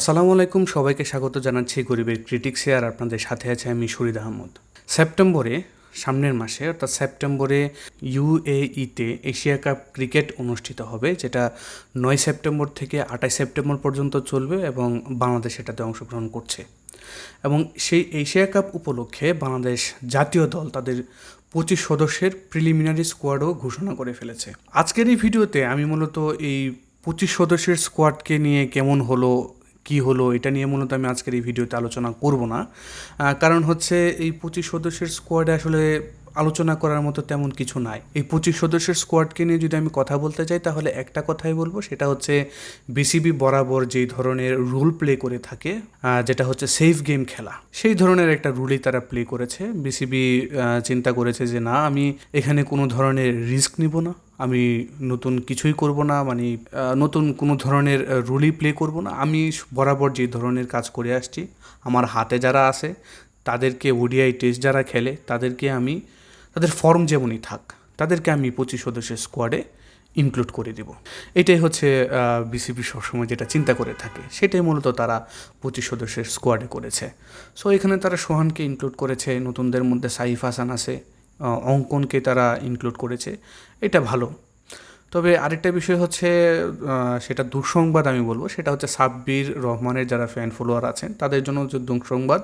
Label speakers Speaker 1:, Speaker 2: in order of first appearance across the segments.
Speaker 1: আসসালামু আলাইকুম, সবাইকে স্বাগত জানাচ্ছি গরিবের ক্রিটিক্সে, আর আপনাদের সাথে আছে আমি শরীদ আহমদ। সেপ্টেম্বরে, সামনের মাসে, অর্থাৎ সেপ্টেম্বরে ইউএইতে এশিয়া কাপ ক্রিকেট অনুষ্ঠিত হবে, যেটা নয় সেপ্টেম্বর থেকে আঠাশ সেপ্টেম্বর পর্যন্ত চলবে এবং বাংলাদেশ এটাতে অংশগ্রহণ করছে। এবং সেই এশিয়া কাপ উপলক্ষে বাংলাদেশ জাতীয় দল তাদের পঁচিশ সদস্যের প্রিলিমিনারি স্কোয়াডও ঘোষণা করে ফেলেছে। আজকের এই ভিডিওতে আমি মূলত এই পঁচিশ সদস্যের স্কোয়াডকে নিয়ে কেমন হলো কি হলো, এটা নিয়ে মূলত আমি আজকের এই ভিডিওতে আলোচনা করব না। কারণ হচ্ছে এই পঁচিশ সদস্যের স্কোয়াডে আসলে আলোচনা করার মতো তেমন কিছু নাই। এই পঁচিশ সদস্যের স্কোয়াডকে নিয়ে যদি আমি কথা বলতে চাই, তাহলে একটা কথাই বলব, সেটা হচ্ছে বিসিবি বরাবর যেই ধরনের রুল প্লে করে থাকে যেটা হচ্ছে সেফ গেম খেলা, সেই ধরনের একটা রুলই তারা প্লে করেছে। বিসিবি চিন্তা করেছে যে না, আমি এখানে কোনো ধরনের রিস্ক নিব না, আমি নতুন কিছুই করব না মানে নতুন কোনো ধরনের রুলই প্লে করব না। আমি বরাবর যে ধরনের কাজ করে আসছি, আমার হাতে যারা আছে, তাদেরকে ওডিআই টেস্ট যারা খেলে, তাদেরকে আমি তাদের ফর্ম যেমনই থাক, তাদেরকে আমি পঁচিশ সদস্যের স্কোয়াডে ইনক্লুড করে দেব। এটাই হচ্ছে বিসিবি সবসময় যেটা চিন্তা করে থাকে, সেটাই মূলত তারা পঁচিশ সদস্যের স্কোয়াডে করেছে। সো এখানে তারা সোহানকে ইনক্লুড করেছে, নতুনদের মধ্যে সাইফ হাসান আছে অঙ্কনকে তারা ইনক্লুড করেছে, এটা ভালো। তবে আরেকটা বিষয় হচ্ছে সেটা দুঃসংবাদ আমি বলব। সেটা হচ্ছে সাব্বির রহমানের যারা ফ্যান ফলোয়ার আছেন, তাদের জন্য যে দুঃসংবাদ।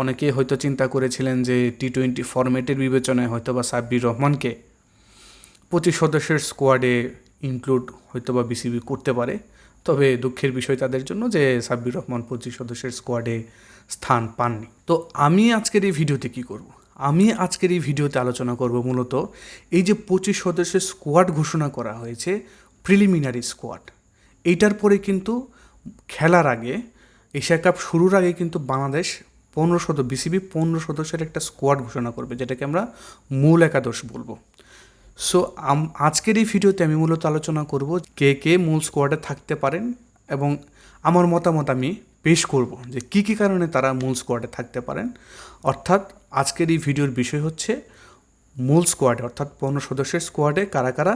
Speaker 1: অনেকেই হয়তো চিন্তা করেছিলেন যে টি টোয়েন্টি ফরম্যাটের বিবেচনায় হয়তো বা সাব্বির রহমানকে পঁচিশ সদস্যের স্কোয়াডে ইনক্লুড হয়তো বা বিসিবি করতে পারে। তবে দুঃখের বিষয় তাদের জন্য যে সাব্বির রহমান পঁচিশ সদস্যের স্কোয়াডে স্থান পাননি। তো আমি আজকের এই ভিডিওতে কি করব? আমি আজকের এই ভিডিওতে আলোচনা করব মূলত এই যে পঁচিশ সদস্যের স্কোয়াড ঘোষণা করা হয়েছে প্রিলিমিনারি স্কোয়াড এইটার পরে কিন্তু খেলার আগে, এশিয়া কাপ শুরুর আগে কিন্তু বাংলাদেশ পনেরো সদস্য বিসিবি পনেরো সদস্যের একটা স্কোয়াড ঘোষণা করবে, যেটাকে আমরা মূল একাদশ বলব। সো আজকের এই ভিডিওতে আমি মূলত আলোচনা করব কে কে মূল স্কোয়াডে থাকতে পারেন এবং আমার মতামত আমি পেশ করব যে কি কি কারণে তারা মূল স্কোয়াডে থাকতে পারেন। অর্থাৎ আজকের এই ভিডিওর বিষয় হচ্ছে মূল স্কোয়াডে অর্থাৎ পনেরো সদস্যের স্কোয়াডে কারা কারা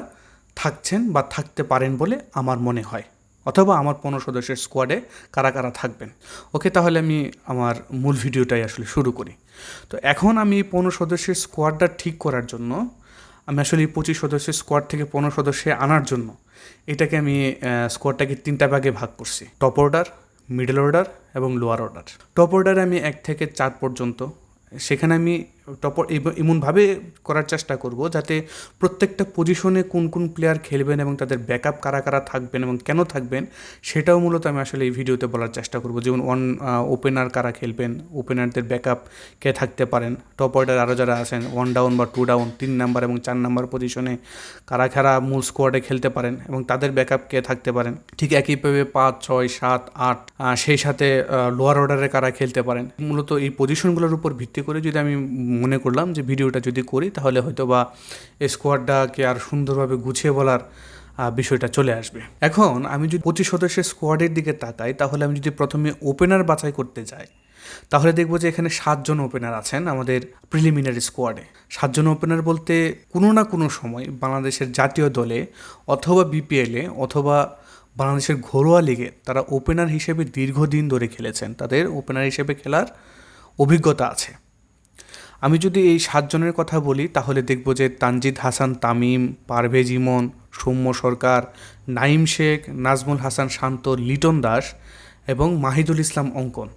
Speaker 1: থাকছেন বা থাকতে পারেন বলে আমার মনে হয়। অথবা আমার পনেরো সদস্যের স্কোয়াডে কারা কারা থাকবেন। ওকে, তাহলে আমি আমার মূল ভিডিওটাই আসলে শুরু করি। তো এখন আমি পনেরো সদস্যের স্কোয়াডটা ঠিক করার জন্য, আমি আসলে পঁচিশ সদস্যের স্কোয়াড থেকে পনেরো সদস্যে আনার জন্য, এটাকে আমি স্কোয়াডটাকে তিনটা ভাগে ভাগ করছি। টপ অর্ডার মিডল অর্ডার এবং লোয়ার অর্ডার টপ অর্ডারে আমি এক থেকে চার পর্যন্ত সেখানে আমি টপ এমনভাবে করার চেষ্টা করব যাতে প্রত্যেকটা পজিশনে কোন কোন প্লেয়ার খেলবেন এবং তাদের ব্যাকআপ কারা কারা থাকবেন এবং কেন থাকবেন, সেটাও মূলত আমি আসলে এই ভিডিওতে বলার চেষ্টা করব। যেমন ওয়ান ওপেনার কারা খেলবেন ওপেনারদের ব্যাকআপ কে থাকতে পারেন টপ অর্ডার আরও যারা আছেন ওয়ান ডাউন বা টু ডাউন তিন নাম্বার এবং চার নাম্বার পজিশনে কারা কারা মূল স্কোয়াডে খেলতে পারেন এবং তাদের ব্যাকআপ কে থাকতে পারেন। ঠিক একইভাবে পাঁচ, ছয়, সাত, আট সেই সাথে লোয়ার অর্ডারে কারা খেলতে পারেন। মূলত এই পজিশনগুলোর উপর ভিত্তি করে যদি আমি মনে করলাম যে ভিডিওটা যদি করি, তাহলে হয়তো বা স্কোয়াডটাকে আর সুন্দরভাবে গুছিয়ে বলার বিষয়টা চলে আসবে। এখন আমি যদি পঁচিশ সদস্যের স্কোয়াডের দিকে তাকাই, তাহলে আমি যদি প্রথমে ওপেনার বাছাই করতে যাই, তাহলে দেখব যে এখানে সাতজন ওপেনার আছেন আমাদের প্রিলিমিনারি স্কোয়াডে সাতজন ওপেনার বলতে কোনো না কোনো সময় বাংলাদেশের জাতীয় দলে অথবা বিপিএলে অথবা বাংলাদেশের ঘরোয়া লিগে তারা ওপেনার হিসেবে দীর্ঘদিন ধরে খেলেছেন। তাদের ওপেনার হিসেবে খেলার অভিজ্ঞতা আছে। আমি যদি এই সাতজনের কথা বলি, তাহলে দেখব যে তানজিদ হাসান, তামিম, পারভেজ ইমন, সৌম্য সরকার নাইম শেখ, নাজমুল হাসান শান্ত, লিটন দাস এবং মাহিদুল ইসলাম অঙ্কন।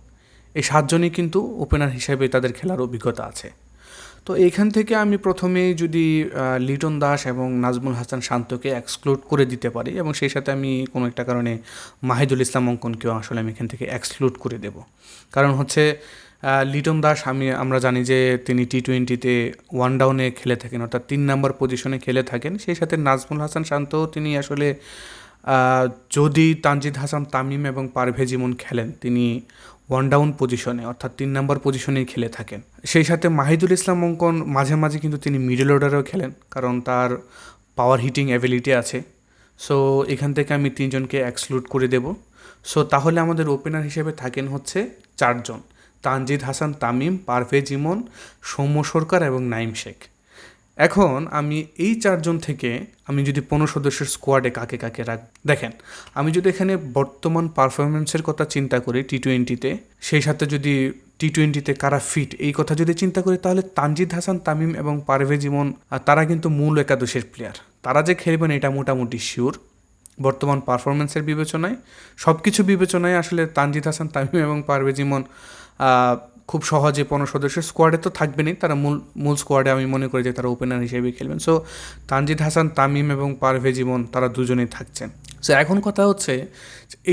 Speaker 1: এই সাতজনই কিন্তু ওপেনার হিসেবে তাদের খেলার অভিজ্ঞতা আছে। তো এইখান থেকে আমি প্রথমেই যদি লিটন দাস এবং নাজমুল হাসান শান্তকে এক্সক্লুড করে দিতে পারি এবং সেই সাথে আমি কোনো একটা কারণে মাহিদুল ইসলাম অঙ্কনকেও আসলে আমি এখান থেকে এক্সক্লুড করে দেব। কারণ হচ্ছে লিটন দাস, আমি, আমরা জানি যে তিনি টি টোয়েন্টিতে ওয়ান ডাউনে খেলে থাকেন, অর্থাৎ তিন নাম্বার পজিশনে খেলে থাকেন। সেই সাথে নাজমুল হাসান শান্ত তিনি আসলে যদি তানজিদ হাসান, তামিম এবং পারভেজ ইমন খেলেন, তিনি ওয়ান ডাউন পজিশনে অর্থাৎ তিন নাম্বার পজিশনেই খেলে থাকেন। সেই সাথে মাহিদুল ইসলাম অঙ্কন, মাঝে মাঝে কিন্তু তিনি মিডল অর্ডারেও খেলেন, কারণ তার পাওয়ার হিটিং অ্যাবিলিটি আছে। সো এখান থেকে আমি তিনজনকে এক্সক্লুড করে দেব। সো তাহলে আমাদের ওপেনার হিসেবে থাকেন হচ্ছে চারজন। তানজিদ হাসান, তামিম, পারভেজ ইমন, সৌম্য সরকার এবং নাইম শেখ। এখন আমি এই চারজন থেকে আমি যদি পনেরো সদস্যের স্কোয়াডে কাকে কাকে রাখ দেখেন, আমি যদি এখানে বর্তমান পারফরমেন্সের কথা চিন্তা করি টি টোয়েন্টিতে সেই সাথে যদি টি টোয়েন্টিতে কারা ফিট এই কথা যদি চিন্তা করি, তাহলে তানজিদ হাসান, তামিম এবং পারভেজ ইমন তারা কিন্তু মূল একাদশের প্লেয়ার তারা যে খেলবেন, এটা মোটামুটি শিওর বর্তমান পারফরমেন্সের বিবেচনায়। সব কিছু বিবেচনায় আসলে তানজিদ হাসান, তামিম এবং পারভেজ ইমন খুব সহজে পনেরো সদস্যের স্কোয়াডে তো থাকবেনই। তারা মূল মূল স্কোয়াডে আমি মনে করি যে তারা ওপেনার হিসেবে খেলবেন। সো তানজিদ হাসান, তামিম এবং পারভেজ ইমন তারা দুজনেই থাকছেন। সো এখন কথা হচ্ছে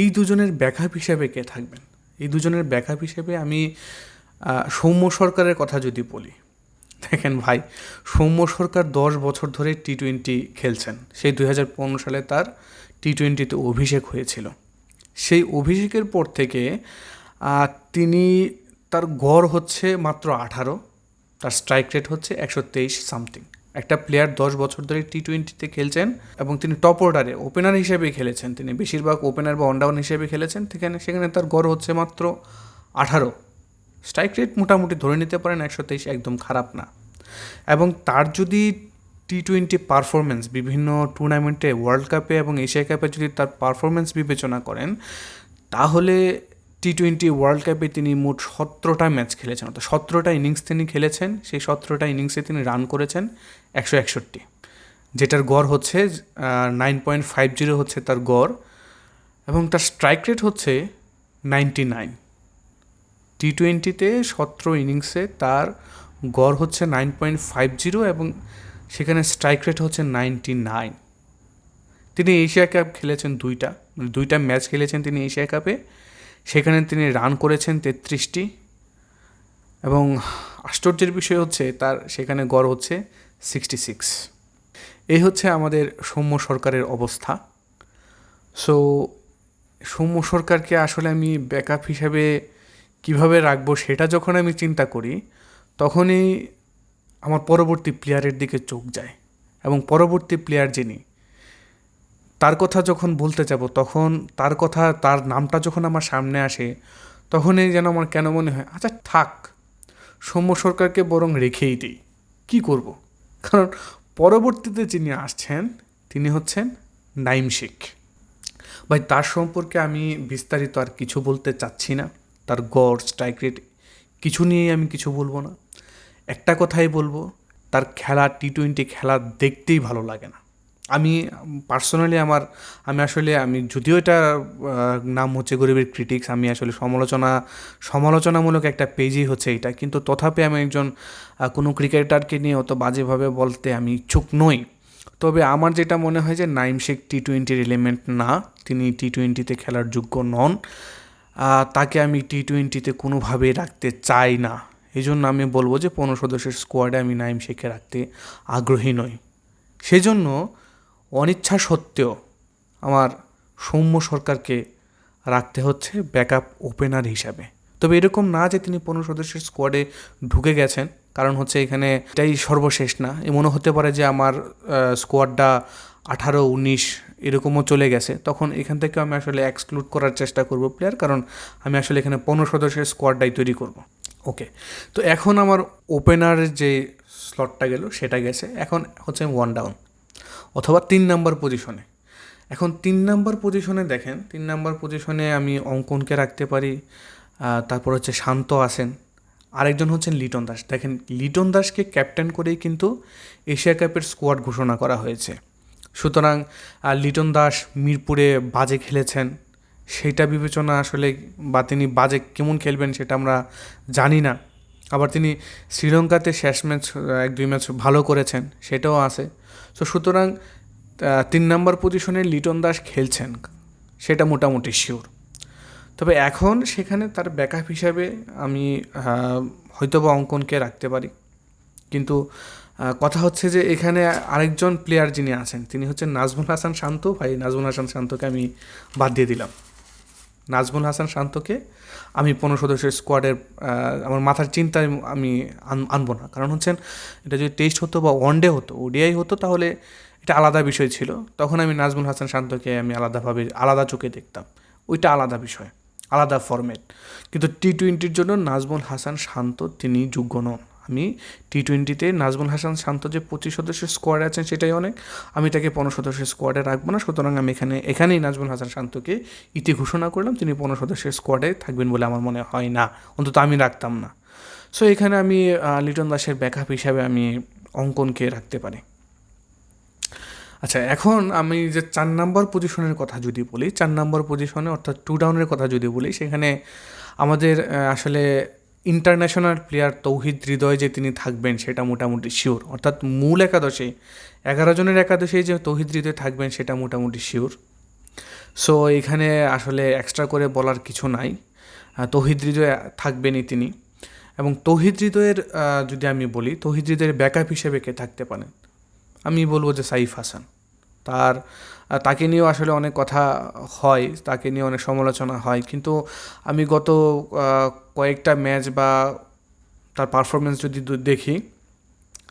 Speaker 1: এই দুজনের ব্যাকআপ হিসেবে কে থাকবেন? এই দুজনের ব্যাকআপ হিসেবে আমি সৌম্য সরকারের কথা যদি বলি, দেখেন ভাই, সৌম্য সরকার দশ বছর ধরে টি টোয়েন্টি খেলছেন। সেই দুই হাজার পনেরো সালে তার টি টোয়েন্টিতে অভিষেক হয়েছিল। সেই অভিষেকের পর থেকে তিনি তার গড় হচ্ছে মাত্র আঠারো, তার স্ট্রাইক রেট হচ্ছে একশো তেইশ সামথিং একটা প্লেয়ার দশ বছর ধরে টি টোয়েন্টিতে খেলছেন এবং তিনি টপ অর্ডারে ওপেনার হিসেবে খেলেছেন। তিনি বেশিরভাগ ওপেনার বা অনডাউন হিসেবে খেলেছেন। সেখানে সেখানে তার গড় হচ্ছে মাত্র আঠারো। স্ট্রাইক রেট মোটামুটি ধরে নিতে পারেন একশো তেইশ একদম খারাপ না। এবং তার যদি টি টোয়েন্টি পারফরমেন্স বিভিন্ন টুর্নামেন্টে ওয়ার্ল্ড কাপে এবং এশিয়া কাপে যদি তার পারফরমেন্স বিবেচনা করেন, তাহলে টি টোয়েন্টি ওয়ার্ল্ড কাপে তিনি মোট সতেরোটা ম্যাচ খেলেছেন। অর্থাৎ সতেরোটা ইনিংস তিনি খেলেছেন। সেই সতেরোটা ইনিংসে তিনি রান করেছেন একশো একষট্টি। যেটার গড় হচ্ছে নাইন পয়েন্ট ফাইভ জিরো হচ্ছে তার গড় এবং তার স্ট্রাইক রেট হচ্ছে নাইনটি নাইন টি টোয়েন্টিতে সতেরো ইনিংসে তার গড় হচ্ছে নাইন পয়েন্ট ফাইভ জিরো এবং সেখানে স্ট্রাইক রেট হচ্ছে নাইনটি নাইন তিনি এশিয়া কাপ খেলেছেন দুইটা মানে দুইটা ম্যাচ খেলেছেন তিনি এশিয়া কাপে। সেখানে তিনি রান করেছেন তেত্রিশটি। এবং আশ্চর্যের বিষয় হচ্ছে তার সেখানে গড় হচ্ছে সিক্সটি সিক্স এই হচ্ছে আমাদের সৌম্য সরকারের অবস্থা। সো সৌম্য সরকারকে আসলে আমি ব্যাকআপ হিসাবে কীভাবে রাখব সেটা যখন আমি চিন্তা করি, তখনই আমার পরবর্তী প্লেয়ারের দিকে চোখ যায়। এবং পরবর্তী প্লেয়ার যিনি, তার কথা যখন বলতে যাব, তখন তার কথা, তার নামটা যখন আমার সামনে আসে, তখনই যেন আমার কেন মনে হয় আচ্ছা থাক, সৌম্য সরকারকে বরং রেখেই দিই। কী করব? কারণ পরবর্তীতে যিনি আসছেন, তিনি হচ্ছেন নাইম শেখ। ভাই, তার সম্পর্কে আমি বিস্তারিত আর কিছু বলতে চাচ্ছি না। তার গড় স্ট্রাইক রেট কিছু নিয়েই আমি কিছু বলব না। একটা কথাই বলব, তার খেলা টি টোয়েন্টি খেলা দেখতেই ভালো লাগে না। আমি পার্সোনালি আমার, আমি আসলে, আমি যদিও এটা নাম হচ্ছে গরিবের ক্রিটিক্স আমি আসলে সমালোচনা, সমালোচনামূলক একটা পেজই হচ্ছে এটা। কিন্তু তথাপি আমি একজন কোনো ক্রিকেটারকে নিয়ে অত বাজেভাবে বলতে আমি ইচ্ছুক নই। তবে আমার যেটা মনে হয় যে নাইম শেখ টি টোয়েন্টির এলিমেন্ট না, তিনি টি টোয়েন্টিতে খেলার যোগ্য নন। তাকে আমি টি টোয়েন্টিতে কোনোভাবেই রাখতে চাই না। এই জন্য আমি বলব যে পনেরো সদস্যের স্কোয়াডে আমি নাইম শেখকে রাখতে আগ্রহী নই। সেজন্য অনিচ্ছা সত্ত্বেও আমার সৌম্য সরকারকে রাখতে হচ্ছে ব্যাকআপ ওপেনার হিসাবে। তবে এরকম না যে তিনি পনেরো সদস্যের স্কোয়াডে ঢুকে গেছেন, কারণ হচ্ছে এখানে এটাই সর্বশেষ না। এমনও হতে পারে যে আমার স্কোয়াডটা আঠারো, উনিশ এরকমও চলে গেছে। তখন এখান থেকে আমি আসলে এক্সক্লুড করার চেষ্টা করব প্লেয়ার কারণ আমি আসলে এখানে পনেরো সদস্যের স্কোয়াডটাই তৈরি করব। ওকে। তো এখন আমার ওপেনারের যে স্লটটা গেল, সেটা গেছে। এখন হচ্ছে ওয়ান ডাউন অথবা তিন নাম্বার পজিশনে এখন তিন নাম্বার পজিশনে দেখেন, তিন নাম্বার পজিশনে আমি অঙ্কনকে রাখতে পারি তারপর হচ্ছে শান্ত আসেন। আরেকজন হচ্ছেন লিটন দাস। দেখেন, লিটন দাসকে ক্যাপ্টেন করেই কিন্তু এশিয়া কাপের স্কোয়াড ঘোষণা করা হয়েছে। সুতরাং লিটন দাস মিরপুরে বাজে খেলেছেন। সেইটা বিবেচনা আসলে বা তিনি বাজে কেমন খেলবেন সেটা আমরা জানি না। আবার তিনি শ্রীলঙ্কাতে শেষ ম্যাচ, এক, দুই ম্যাচ ভালো করেছেন, সেটাও আছে। তো সুতরাং তিন নম্বর পজিশনে লিটন দাস খেলছেন, সেটা মোটামুটি শিওর তবে এখন সেখানে তার ব্যাকআপ হিসাবে আমি হয়তোবা অঙ্কনকে রাখতে পারি। কিন্তু কথা হচ্ছে যে এখানে আরেকজন প্লেয়ার যিনি আছেন, তিনি হচ্ছেন নাজমুল হাসান শান্ত। ভাই, নাজমুল হাসান শান্তকে আমি বাদ দিয়ে দিলাম। নাজমুল হাসান শান্তকে আমি পনেরো সদস্যের স্কোয়াডের আমার মাথার চিন্তায় আমি আনব না। কারণ হচ্ছেন, এটা যদি টেস্ট হতো বা ওয়ানডে হতো, ওডিআই হতো, তাহলে এটা আলাদা বিষয় ছিল। তখন আমি নাজমুল হাসান শান্তকে আমি আলাদাভাবে, আলাদা চোখে দেখতাম। ওইটা আলাদা বিষয়, আলাদা ফরম্যাট কিন্তু টি টোয়েন্টির জন্য নাজমুল হাসান শান্ত তিনি যোগ্য নন। আমি টি টোয়েন্টিতে নাজমুল হাসান শান্ত যে পঁচিশ সদস্যের স্কোয়াডে আছেন সেটাই অনেক। আমি তাকে পনেরো সদস্যের স্কোয়াডে রাখব না, সুতরাং আমি এখানে, এখানেই নাজমুল হাসান শান্তকে ইতি ঘোষণা করলাম। তিনি পনেরো সদস্যের স্কোয়াডে থাকবেন বলে আমার মনে হয় না। অন্তত আমি রাখতাম না। সো এখানে আমি লিটন দাসের ব্যাকআপ হিসাবে আমি অঙ্কনকে রাখতে পারি। আচ্ছা এখন আমি যে চার নাম্বার পজিশনের কথা যদি বলি, চার নাম্বার পজিশনে অর্থাৎ টু ডাউনের কথা যদি বলি, সেখানে আমাদের আসলে ইন্টারন্যাশনাল প্লেয়ার তৌহিদ হৃদয় যে তিনি থাকবেন, সেটা মোটামুটি শিওর অর্থাৎ মূল একাদশে, এগারো জনের একাদশে যে তৌহিদ হৃদয় থাকবেন, সেটা মোটামুটি শিওর সো এখানে আসলে এক্সট্রা করে বলার কিছু নাই। তৌহিদ হৃদয় থাকবেনই তিনি। এবং তৌহিদ হৃদয়ের যদি আমি বলি, তৌহিদ হৃদয়ের ব্যাকআপ হিসেবে কে থাকতে পারেন? আমি বলব যে সাইফ হাসান। তার তাকে নিয়েও আসলে অনেক কথা হয়, তাকে নিয়ে অনেক সমালোচনা হয়। কিন্তু আমি গত কয়েকটা ম্যাচ বা তার পারফরমেন্স যদি দেখি,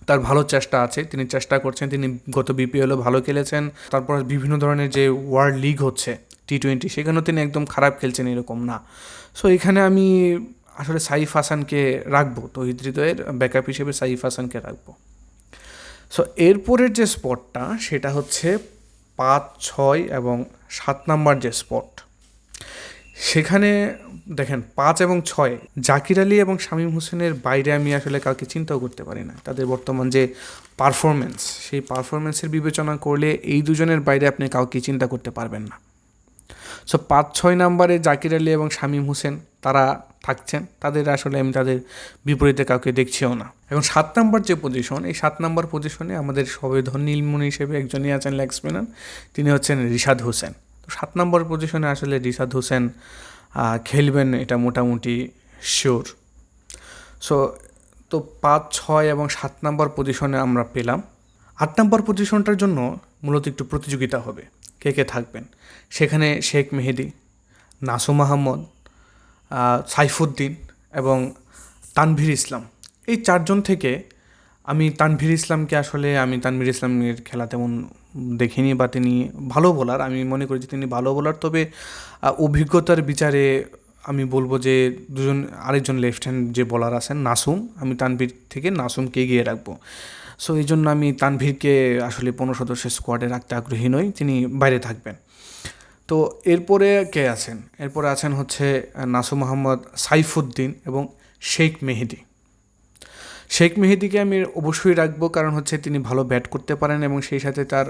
Speaker 1: তার ভালো চেষ্টা আছে, তিনি চেষ্টা করছেন, তিনি গত বিপিএলও ভালো খেলেছেন, তারপর বিভিন্ন ধরনের যে ওয়ার্ল্ড লিগ হচ্ছে টি টোয়েন্টি সেখানেও তিনি একদম খারাপ খেলছেন এরকম না। সো এখানে আমি আসলে সাইফ হাসানকে রাখব, তহিদ হৃদয়ের ব্যাকআপ হিসেবে সাইফ হাসানকে রাখব। সো এরপরের যে স্পটটা সেটা হচ্ছে পাঁচ ছয় এবং সাত নাম্বার যে স্পট, সেখানে দেখেন পাঁচ এবং ছয়, জাকির আলী এবং শামীম হোসেনের বাইরে আমি আসলে কাউকে চিন্তাও করতে পারি না। তাদের বর্তমান যে পারফরমেন্স সেই পারফরমেন্সের বিবেচনা করলে এই দুজনের বাইরে আপনি কাউকে চিন্তা করতে পারবেন না। সো পাঁচ ছয় নাম্বারে জাকির আলী এবং শামীম হোসেন, তারা থাকছেন তাদের আসলে আমি তাদের বিপরীতে কাউকে দেখছিও না। এখন সাত নাম্বার যে পজিশন এই সাত নাম্বার পজিশনে আমাদের সবেধন নীলমণি হিসেবে একজনই আছেন লেগ স্পিনার তিনি হচ্ছেন রিশাদ হোসেন। তো সাত নম্বর পজিশনে আসলে রিশাদ হোসেন খেলবেন এটা মোটামুটি শিওর সো তো পাঁচ ছয় এবং সাত নম্বর পজিশনে আমরা পেলাম। আট নম্বর পজিশনটার জন্য মূলত একটু প্রতিযোগিতা হবে কে কে থাকবেন? সেখানে শেখ মেহেদি নাসুম আহমদ আহ, সাইফুদ্দিন এবং তানভীর ইসলাম। এই চারজন থেকে আমি তানভীর ইসলামকে আসলে আমি তানভীর ইসলামের খেলা তেমন দেখিনি বা তিনি ভালো বোলার। আমি মনে করি যে তিনি ভালো বোলার। তবে অভিজ্ঞতার বিচারে আমি বলব যে দুজন, আরেকজন লেফট হ্যান্ড যে বোলার আছেন, নাসুম, আমি তানভীর থেকে নাসুমকে এগিয়ে রাখব। সো এই জন্য আমি তানভীরকে আসলে পনেরো সদস্যের স্কোয়াডে রাখতে আগ্রহী নই। তিনি বাইরে থাকবেন। তো এরপরে কে আছেন? এরপরে আছেন হচ্ছে নাসুম মোহাম্মদ সাইফুদ্দিন এবং শেখ মেহেদি। শেখ মেহেদিকে আমি অবশ্যই রাখব কারণ হচ্ছে তিনি ভালো ব্যাট করতে পারেন এবং সেই সাথে তার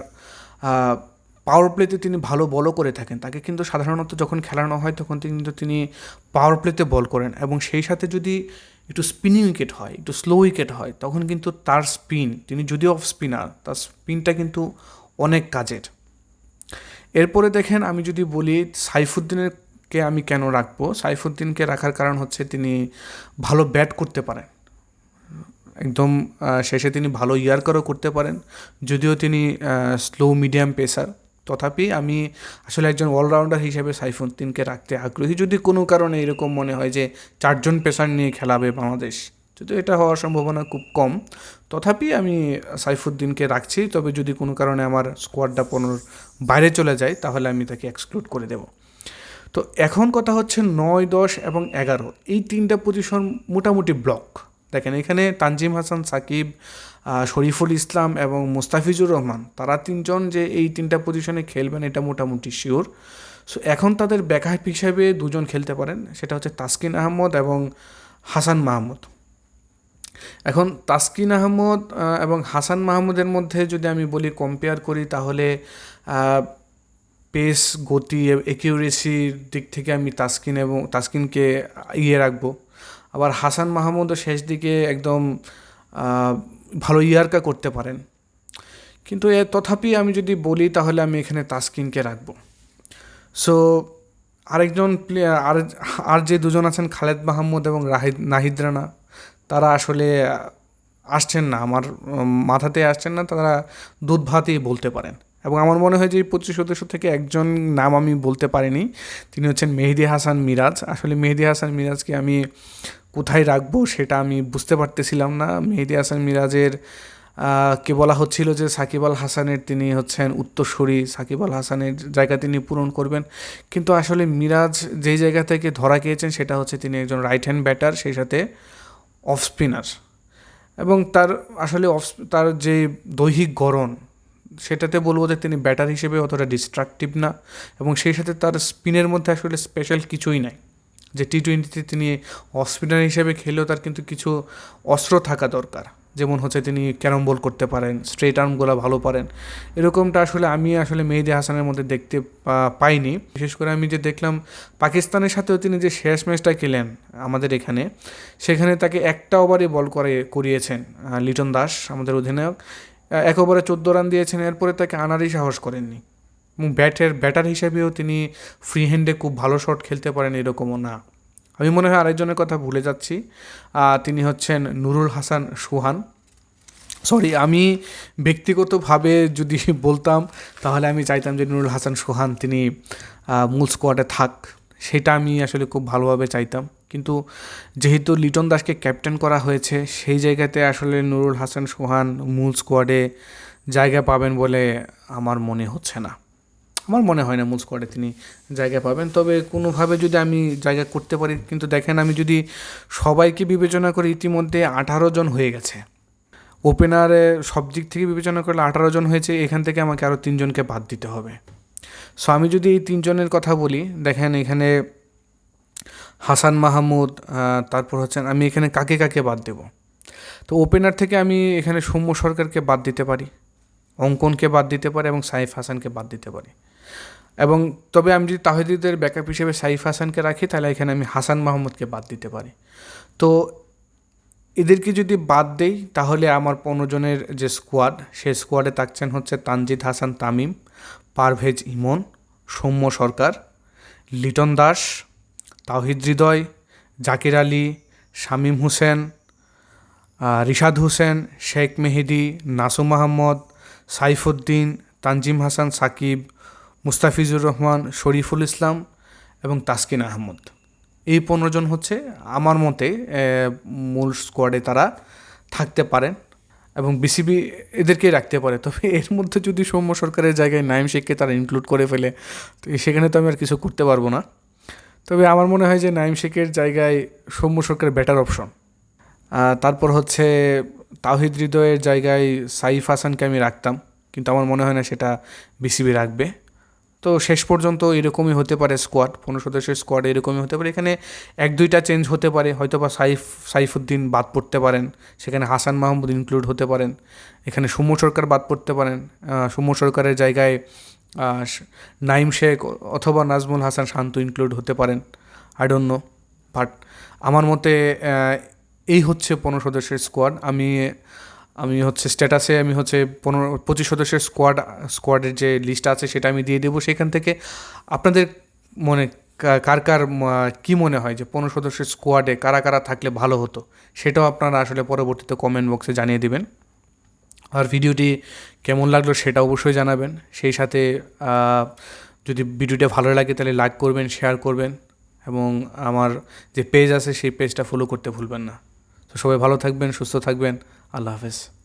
Speaker 1: পাওয়ার প্লেতে তিনি ভালো বলও করে থাকেন। তাকে কিন্তু সাধারণত যখন খেলানো হয় তখন তিনি কিন্তু তিনি পাওয়ার প্লেতে বল করেন এবং সেই সাথে যদি একটু স্পিনিং উইকেট হয়, একটু স্লো উইকেট হয়, তখন কিন্তু তার স্পিন তিনি যদিও অফ স্পিনার তার স্পিনটা কিন্তু অনেক কাজের। এরপরে দেখেন আমি যদি বলি সাইফুদ্দিনেরকে আমি কেন রাখব? সাইফুদ্দিনকে রাখার কারণ হচ্ছে তিনি ভালো ব্যাট করতে পারেন। একদম শেষে তিনি ভালো ইয়ার্কারও করতে পারেন। যদিও তিনি স্লো মিডিয়াম পেসার তথাপি আমি আসলে একজন অলরাউন্ডার হিসেবে সাইফুদ্দিনকে রাখতে আগ্রহী। যদি কোনো কারণে এরকম মনে হয় যে চারজন পেসার নিয়ে খেলাবে বাংলাদেশ যদিও এটা হওয়ার সম্ভাবনা খুব কম। তথাপি আমি সাইফুদ্দিনকে রাখছি, তবে যদি কোনো কারণে আমার স্কোয়াডটা পনেরোর বাইরে চলে যায়, তাহলে আমি তাকে এক্সক্লুড করে দেব। তো এখন কথা হচ্ছে নয়, দশ এবং এগারো। এই তিনটা পজিশন মোটামুটি ব্লক দেখেন, এখানে তানজিম হাসান, সাকিব শরীফুল ইসলাম এবং মুস্তাফিজুর রহমান, তারা তিনজন যে এই তিনটা পজিশনে খেলবেন, এটা মোটামুটি শিওর সো এখন তাদের ব্যাকআপ হিসাবে দুজন খেলতে পারেন, সেটা হচ্ছে তাসকিন আহমদ এবং হাসান মাহমুদ। এখন তাসকিন আহমদ এবং হাসান মাহমুদের মধ্যে যদি আমি বলি কম্পেয়ার করি, তাহলে পেস গতি একিউরেসির দিক থেকে আমি তাসকিন এবং তাসকিনকে ইয়ে রাখব। আবার হাসান মাহমুদও শেষ দিকে একদম ভালো ইয়ার্কা করতে পারেন। কিন্তু এ তথাপি আমি যদি বলি, তাহলে আমি এখানে তাসকিনকে রাখব। সো আরেকজন প্লেয়ার আর আর যে দুজন আছেন, খালেদ মাহমুদ এবং রাহিদ, নাহিদ রানা। তারা আসলে আসছেন না, আমার মাথাতে আসছেন না, তারা দুধ ভাতই বলতে পারেন। এবং আমার মনে হয় যে এই পঁচিশ সদস্য থেকে একজন নাম আমি বলতে পারিনি, তিনি হচ্ছেন মেহেদি হাসান মিরাজ। আসলে মেহেদি হাসান মিরাজকে আমি কোথায় রাখব সেটা আমি বুঝতে পারতেছিলাম না। মেহেদি হাসান মিরাজের কে বলা হচ্ছিল যে সাকিব আল হাসানের, তিনি হচ্ছেন উত্তরসূরি। সাকিব আল হাসানের জায়গা তিনি পূরণ করবেন। কিন্তু আসলে মিরাজ যেই জায়গা থেকে ধরা গিয়েছেন সেটা হচ্ছে তিনি একজন রাইট হ্যান্ড ব্যাটার সেই সাথে অফ স্পিনার এবং তার আসলে অফ- তার যে দৈহিক গড়ন, সেটাতে বলব যে তিনি ব্যাটার হিসেবে অতটা ডিস্ট্রাকটিভ না এবং সেই সাথে তার স্পিনের মধ্যে আসলে স্পেশাল কিছুই নাই। যে টি টোয়েন্টিতে তিনি অফ স্পিনার হিসেবে খেলেও তার কিন্তু কিছু অস্ত্র থাকা দরকার। যেমন হচ্ছে তিনি ক্যারম বল করতে পারেন, স্ট্রেট আর্মগুলো ভালো পারেন। এরকমটা আসলে আমি আসলে মেহেদি হাসানের মধ্যে দেখতে পাইনি। বিশেষ করে আমি যে দেখলাম পাকিস্তানের সাথেও তিনি যে শেষ ম্যাচটা খেলেন আমাদের এখানে, সেখানে তাকে একটা ওভারই বল করে, করিয়েছেন লিটন দাস আমাদের অধিনায়ক। এক ওভারে চোদ্দ রান দিয়েছেন, এরপরে তাকে আনারই সাহস করেননি। এবং ব্যাটের, ব্যাটার হিসেবেও তিনি ফ্রি হ্যান্ডে খুব ভালো শট খেলতে পারেন, এরকমও না। আমি মনে হয় আরেকজনের কথা ভুলে যাচ্ছি। তিনি হচ্ছেন নুরুল হাসান সুহান। সরি আমি ব্যক্তিগতভাবে যদি বলতাম, তাহলে আমি চাইতাম যে নুরুল হাসান সোহান তিনি মূল স্কোয়াডে থাক। সেটা আমি আসলে খুব ভালোভাবে চাইতাম। কিন্তু যেহেতু লিটন দাসকে ক্যাপ্টেন করা হয়েছে, সেই জায়গাতে আসলে নুরুল হাসান সোহান মূল স্কোয়াডে জায়গা পাবেন বলে আমার মনে হচ্ছে না। আমার মনে হয় না মূল স্কোয়াডে তিনি জায়গা পাবেন। তবে কোনোভাবে যদি আমি জায়গা করতে পারি, কিন্তু দেখেন আমি যদি সবাইকে বিবেচনা করি, ইতিমধ্যে আঠারো জন হয়ে গেছে। ওপেনারে সব দিক থেকে বিবেচনা করলে আঠারো জন হয়েছে, এখান থেকে আমাকে আরও তিনজনকে বাদ দিতে হবে। সো আমি যদি এই তিনজনের কথা বলি, দেখেন এখানে হাসান মাহমুদ তারপর হচ্ছেন, আমি এখানে কাকে কাকে বাদ দেব? তো ওপেনার থেকে আমি এখানে সৌম্য সরকারকে বাদ দিতে পারি, অঙ্কনকে বাদ দিতে পারি এবং সাইফ হাসানকে বাদ দিতে পারি। এবং তবে আমি যদি তাহিদিদের ব্যাকআপ হিসেবে সাইফ হাসানকে রাখি, তাহলে এখানে আমি হাসান মাহমুদকে বাদ দিতে পারি। তো এদেরকে যদি বাদ দেই, তাহলে আমার পনেরো জনের যে স্কোয়াড সে স্কোয়াডে থাকছেন হচ্ছে তানজিদ হাসান তামিম, পারভেজ ইমন, সৌম্য সরকার, লিটন দাস তাহিদ হৃদয়, জাকির আলী, শামীম হোসেন রিশাদ হোসেন, শেখ মেহেদি, নাসুম মাহমদ সাইফুদ্দিন, তানজিম হাসান সাকিব মুস্তাফিজুর রহমান, শরীফুল ইসলাম এবং তাসকিন আহমদ। এই পনেরো জন হচ্ছে আমার মতে মূল স্কোয়াডে তারা থাকতে পারেন এবং বিসিবি এদেরকেই রাখতে পারে। তবে এর মধ্যে যদি সৌম্য সরকারের জায়গায় নাইম শেখকে তারা ইনক্লুড করে ফেলে, তো সেখানে তো আমি আর কিছু করতে পারব না। তবে আমার মনে হয় যে নাইম শেখের জায়গায় সৌম্য সরকার বেটার অপশন তারপর হচ্ছে তাহিদ হৃদয়ের জায়গায় সাইফ হাসানকে আমি রাখতাম, কিন্তু আমার মনে হয় না সেটা বিসিবি রাখবে। তো শেষ পর্যন্ত এরকমই হতে পারে স্কোয়াড পনেরো সদস্যের স্কোয়াড এরকমই হতে পারে। এখানে এক দুইটা চেঞ্জ হতে পারে হয়তো বা সাইফ, সাইফুদ্দিন বাদ পড়তে পারেন, সেখানে হাসান মাহমুদ ইনক্লুড হতে পারেন, এখানে সৌম্য সরকার বাদ পড়তে পারেন সৌম্য সরকারের জায়গায় নাইম শেখ অথবা নাজমুল হাসান শান্ত ইনক্লুড হতে পারেন। আই ডোন্ট নো বাট আমার মতে এই হচ্ছে পনেরো সদস্যের স্কোয়াড আমি আমি হচ্ছে স্ট্যাটাসে আমি হচ্ছে পনেরো, পঁচিশ সদস্যের স্কোয়াড স্কোয়াডের যে লিস্ট আছে সেটা আমি দিয়ে দেবো সেখান থেকে। আপনাদের মনে কার কার কি মনে হয় যে পনেরো সদস্যের স্কোয়াডে কারা কারা থাকলে ভালো হতো? সেটাও আপনারা আসলে পরবর্তীতে কমেন্ট বক্সে জানিয়ে দেবেন। আর ভিডিওটি কেমন লাগল সেটা অবশ্যই জানাবেন। সেই সাথে যদি ভিডিওটা ভালো লাগে তাহলে লাইক করবেন শেয়ার করবেন এবং আমার যে পেজ আছে সেই পেজটা ফলো করতে ভুলবেন না। তো সবাই ভালো থাকবেন, সুস্থ থাকবেন। আল্লাহ হাফেজ।